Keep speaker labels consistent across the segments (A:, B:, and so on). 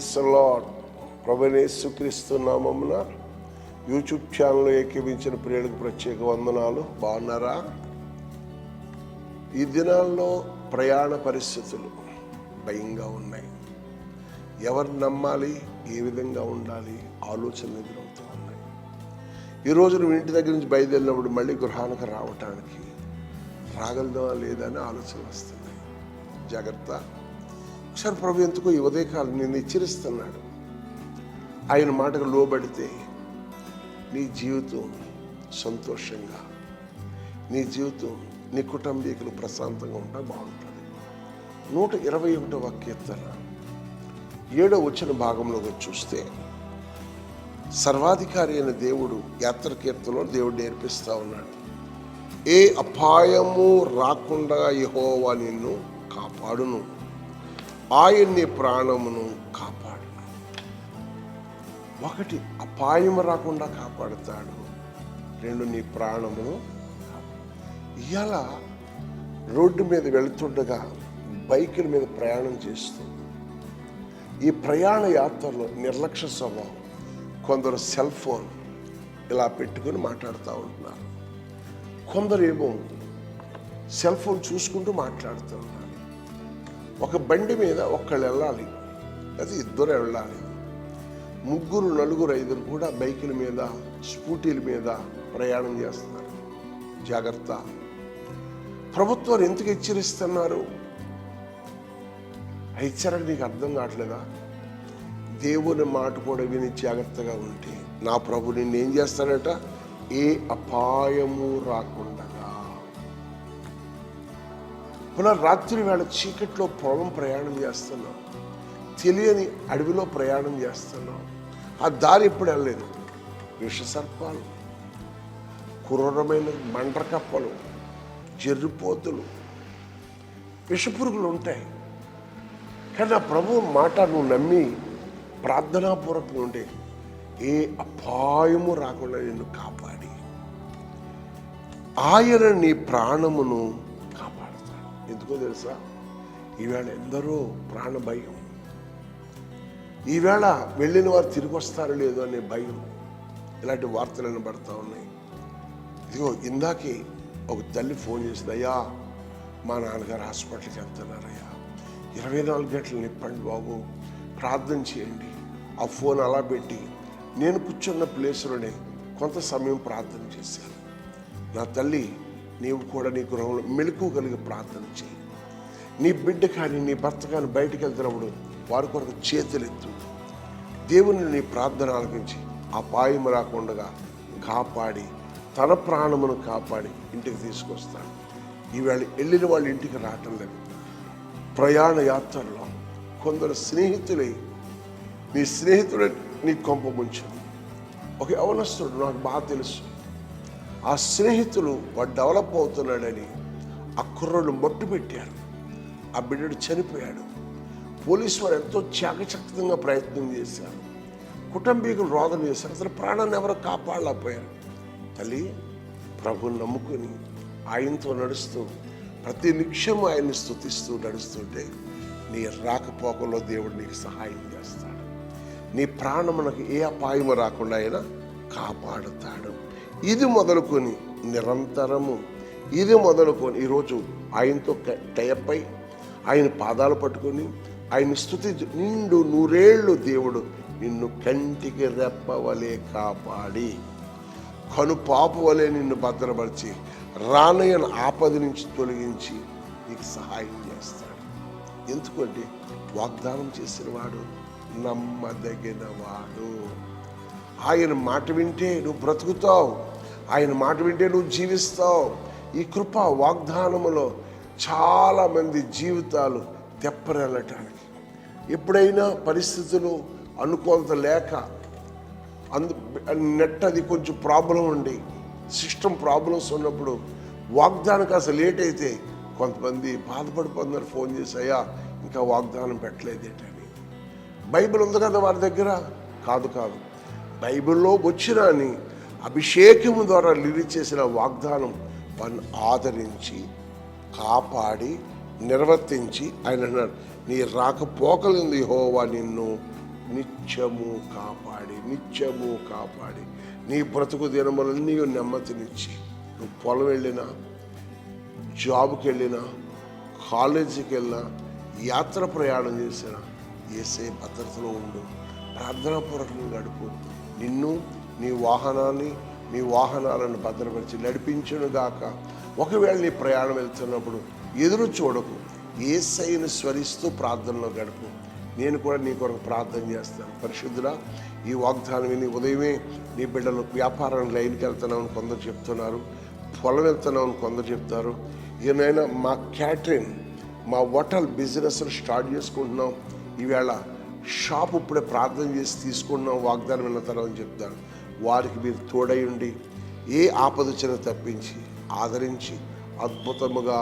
A: Praise lord ప్రభునేసుక్రీస్తు నామమున YouTube ఛానల్లో ఏకీవించిన ప్రియులకు ప్రత్యేక వందనాలు. బాగున్నారా? ఈ దినాల్లో ప్రయాణ పరిస్థితులు భయంగా ఉన్నాయి. ఎవరు నమ్మాలి? ఏ విధంగా ఉండాలి? ఆలోచనలు ఎదురవుతూ ఉన్నాయి. ఈరోజు నువ్వు ఇంటి దగ్గర నుంచి బయలుదేరినప్పుడు మళ్ళీ గృహానికి రావటానికి రాగలదా లేదా అని ఆలోచన వస్తుంది జాగ్రత్త. ఒకసారి ప్రభు ఎందుకు ఈ ఉదయకాలం నేను హెచ్చరిస్తున్నాడు. ఆయన మాటకు లోబడితే నీ జీవితం సంతోషంగా నీ జీవితం నీ కుటుంబీకులు ప్రశాంతంగా ఉంటా బాగుంటుంది. నూట ఇరవై ఒకటవ కీర్తన. ఏడో వచ్చిన భాగంలోకి చూస్తే సర్వాధికారి అయిన దేవుడు యాత్ర కీర్తనలో దేవుడు నేర్పిస్తా ఉన్నాడు. ఏ అపాయము రాకుండా యహోవా నిన్ను కాపాడును. ఆయన్ని ప్రాణమును కాపాడు. ఒకటి అపాయం రాకుండా కాపాడుతాడు రెండు నీ ప్రాణమును ఇవాళ రోడ్డు మీద వెళుతుండగా బైకుల మీద ప్రయాణం చేస్తూ ఈ ప్రయాణ యాత్రలో నిర్లక్ష్య స్వభావం కొందరు సెల్ ఫోన్ ఇలా పెట్టుకుని మాట్లాడుతూ ఉంటున్నారు. కొందరు ఏమో సెల్ ఫోన్ చూసుకుంటూ మాట్లాడుతూ ఉన్నారు. ఒక బండి మీద ఒక్కళ్ళు వెళ్ళాలి. అది ఇద్దరు వెళ్ళాలి. ముగ్గురు నలుగురు ఐదురు కూడా బైకుల మీద స్కూటీల మీద ప్రయాణం చేస్తున్నారు. జాగ్రత్త. ప్రభుత్వాలు ఎందుకు హెచ్చరిస్తున్నారు? ఆ నీకు అర్థం కావట్లేదా? దేవుని మాట కూడా విని జాగ్రత్తగా ఉంటే నా ప్రభు నిన్ను ఏం చేస్తాడట? ఏ అపాయము రాకుండా పునః రాత్రి వేళ చీకట్లో పొలం ప్రయాణం చేస్తున్నాం. తెలియని అడవిలో ప్రయాణం చేస్తున్నాం. ఆ దారి ఎప్పుడు వెళ్ళలేదు? విష సర్పాలు క్రూరమైన మండ్రకప్పలు జర్రిపోతులు విషపురుగులు ఉంటాయి కానీ ఆ ప్రభు మాట నువ్వు నమ్మి ప్రార్థనాపూర్వకంగా ఉంటే ఏ అపాయము రాకుండా నిన్ను కాపాడి. ఆయన నీ ప్రాణమును ఎందుకో తెలుసా? ఈవేళ ఎందరో ప్రాణ భయం. ఈవేళ వెళ్ళిన వారు తిరిగి వస్తారో లేదో అనే భయం. ఇలాంటి వార్తలు వినబడతా ఉన్నాయి. ఇదిగో ఇందాకే ఒక తల్లి ఫోన్ చేసింది అయ్యా మా నాన్నగారు హాస్పిటల్కి వెళ్తున్నారయ్యా. ఇరవై నాలుగు గంటలు నిప్పండి బాబు ప్రార్థన చేయండి. ఆ ఫోన్ అలా పెట్టి నేను కూర్చున్న ప్లేస్లోనే కొంత సమయం ప్రార్థన చేశాను. నా తల్లి నీవు కూడా నీ గృహంలో మెలకు కలిగి ప్రార్థన చేయి. నీ బిడ్డ కానీ నీ భర్త కానీ బయటికి వెళ్తున్నప్పుడు వారి కొరకు చేతులెత్తు దేవుని నీ ప్రార్థన ఆలకించి అపాయం రాకుండా కాపాడి తన ప్రాణమును కాపాడి ఇంటికి తీసుకొస్తాడు. ఈవేళ వెళ్ళిన వాళ్ళు ఇంటికి రావటం లేదు. ప్రయాణ యాత్రలో కొందరు స్నేహితులై నీ స్నేహితుడు నీ కొంప ముంచు ఒక యవనస్తుడు నాకు బాగా తెలుసు. ఆ స్నేహితులు వాడు డెవలప్ అవుతున్నాడని ఆ కుర్రోళ్ళు ఆ బిడ్డడు చనిపోయాడు. పోలీసు వారు ఎంతో చాకచక్యంగా ప్రయత్నం చేశారు. కుటుంబీకులు రోదన చేశారు. అసలు ప్రాణాన్ని ఎవరు కాపాడలేకపోయారు. తల్లి ప్రభుని నమ్ముకుని ఆయనతో నడుస్తూ ప్రతి నిమిషం ఆయన్ని స్తుతిస్తూ నడుస్తుంటే నీ రాకపోకల్లో దేవుడు నీకు సహాయం చేస్తాడు. నీ ప్రాణమునకు ఏ అపాయము రాకుండా ఆయన కాపాడుతాడు. ఇది మొదలుకొని నిరంతరము. ఇది మొదలుకొని ఈరోజు ఆయనతో టైప్ అయి ఆయన పాదాలు పట్టుకొని ఆయన స్థుతి నిండు నూరేళ్ళు దేవుడు నిన్ను కంటికి రెప్పవలే కాపాడి కను పాపు వలె నిన్ను భద్రపరిచి రానయ్యను ఆపద నుంచి తొలగించి నీకు సహాయం చేస్తాడు. ఎందుకంటే వాగ్దానం చేసిన వాడు నమ్మదగిన వాడు ఆయన మాట వింటే నువ్వు బ్రతుకుతావు. ఆయన మాట వింటే నువ్వు జీవిస్తావు. ఈ కృప వాగ్దానములో చాలామంది జీవితాలు తెప్పరెళ్ళటానికి ఎప్పుడైనా పరిస్థితులు అనుకూలత లేక అందు నెట్ అది కొంచెం ప్రాబ్లం ఉండి సిస్టమ్ ప్రాబ్లమ్స్ ఉన్నప్పుడు వాగ్దానం అసలు లేట్ అయితే కొంతమంది బాధపడిపోతున్నారు. ఫోన్ చేసి అయ్యా ఇంకా వాగ్దానం పెట్టలేదేటని బైబిల్ ఉంది కదా వారి దగ్గర? కాదు కాదు. బైబిల్లో వచ్చినా అని అభిషేకము ద్వారా రిలీజ్ చేసిన వాగ్దానం వారిని ఆదరించి కాపాడి నిర్వర్తించి ఆయన అన్నాడు నీ రాకపోకలింది హోవా నిన్ను. నిత్యము కాపాడి నిత్యము కాపాడి. నీ బ్రతుకు దినములన్నీ నెమ్మదినిచ్చి నువ్వు పొలం వెళ్ళినా జాబ్కి వెళ్ళినా కాలేజీకి వెళ్ళినా యాత్ర ప్రయాణం చేసినా ఏసే భద్రతలో ఉండు. ప్రార్థనాపూర్వకంగా గడుపు. నిన్ను నీ వాహనాన్ని నీ వాహనాలను భద్రపరిచి నడిపించునుగాక. ఒకవేళ నీ ప్రయాణం వెళ్తున్నప్పుడు ఎదురు చూడకు. ఏసైని స్మరిస్తూ ప్రార్థనలో గడుపు. నేను కూడా నీ కొరకు ప్రార్థన చేస్తాను. పరిశుద్ధుడా ఈ వాగ్దానం విని ఉదయమే నీ బిడ్డలు వ్యాపారం లైన్కి వెళ్తున్నామని కొందరు చెప్తున్నారు. పొలం వెళ్తున్నామని కొందరు చెప్తారు. ఈయనైనా మా క్యాటరింగ్ మా హోటల్ బిజినెస్ స్టార్ట్ చేసుకుంటున్నాం. ఈవేళ షాప్ ఇప్పుడే ప్రార్థన చేసి తీసుకుంటున్నాం వాగ్దానం విన్న తర్వాత వారికి మీరు తోడయుండి ఏ ఆపదచన తప్పించి ఆదరించి అద్భుతముగా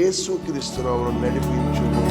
A: ఏసుక్రీస్తునామను నడిపించును